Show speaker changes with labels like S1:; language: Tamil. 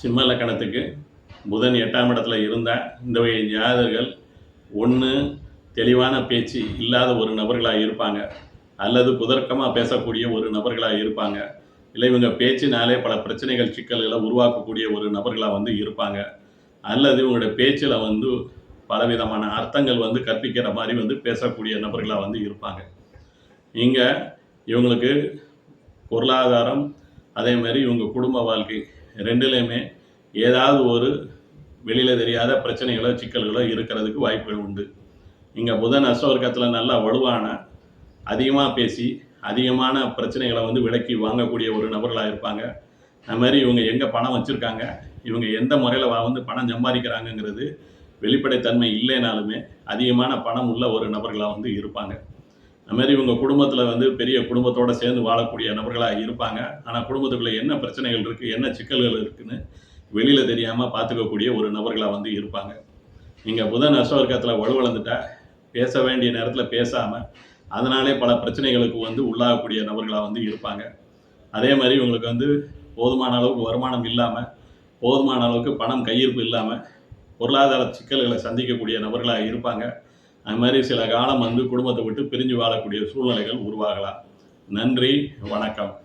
S1: சிம்ம லக்கணத்துக்கு புதன் எட்டாம் இடத்துல இருந்தால் இந்த வகை ஜாதகர்கள் ஒன்று தெளிவான பேச்சு இல்லாத ஒரு நபர்களாக இருப்பாங்க. அல்லது புதர்க்கமாக பேசக்கூடிய ஒரு நபர்களாக இருப்பாங்க. இல்லை இவங்க பேச்சினாலே பல பிரச்சனைகள் சிக்கல்களை உருவாக்கக்கூடிய ஒரு நபர்களாக வந்து இருப்பாங்க. அல்லது இவங்களுடைய பேச்சில் வந்து பலவிதமான அர்த்தங்கள் வந்து கற்பிக்கிற மாதிரி வந்து பேசக்கூடிய நபர்களாக வந்து இருப்பாங்க. இங்கே இவங்களுக்கு பொருளாதாரம் அதே மாதிரி இவங்க குடும்ப வாழ்க்கை ரெண்டுலேயுமே ஏதாவது ஒரு வெளியில் தெரியாத பிரச்சனைகளோ சிக்கல்களோ இருக்கிறதுக்கு வாய்ப்புகள் உண்டு. இங்கே புதன் அஷ்டவர்க்கத்தில் நல்லா வலுவான அதிகமாக பேசி அதிகமான பிரச்சனைகளை வந்து விலக்கி வாங்கக்கூடிய ஒரு நபர்களாக இருப்பாங்க. அது மாதிரி இவங்க எங்கே பணம் வச்சுருக்காங்க இவங்க எந்த முறையில் வந்து பணம் சம்பாதிக்கிறாங்கங்கிறது வெளிப்படைத்தன்மை இல்லைனாலுமே அதிகமான பணம் உள்ள ஒரு நபர்களாக வந்து இருப்பாங்க. மாதிரி இவங்க குடும்பத்தில் வந்து பெரிய குடும்பத்தோடு சேர்ந்து வாழக்கூடிய நபர்களாக இருப்பாங்க. ஆனால் குடும்பத்துக்குள்ளே என்ன பிரச்சனைகள் இருக்குது என்ன சிக்கல்கள் இருக்குதுன்னு வெளியில் தெரியாமல் பார்த்துக்கக்கூடிய ஒரு நபர்களாக வந்து இருப்பாங்க. நீங்கள் புதன் அஷ்டவர்க்கத்தில் வலுவளந்துட்டா பேச வேண்டிய நேரத்தில் பேசாமல் அதனாலே பல பிரச்சனைகளுக்கு வந்து உள்ளாகக்கூடிய நபர்களாக வந்து இருப்பாங்க. அதே மாதிரி இவங்களுக்கு வந்து போதுமான அளவுக்கு வருமானம் இல்லாமல் போதுமான அளவுக்கு பணம் கையிருப்பு இல்லாமல் பொருளாதார சிக்கல்களை சந்திக்கக்கூடிய நபர்களாக இருப்பாங்க. அது மாதிரி சில காலம் வந்து குடும்பத்தை விட்டு பிரிஞ்சு வாழக்கூடிய சூழ்நிலைகள் உருவாகலாம். நன்றி வணக்கம்.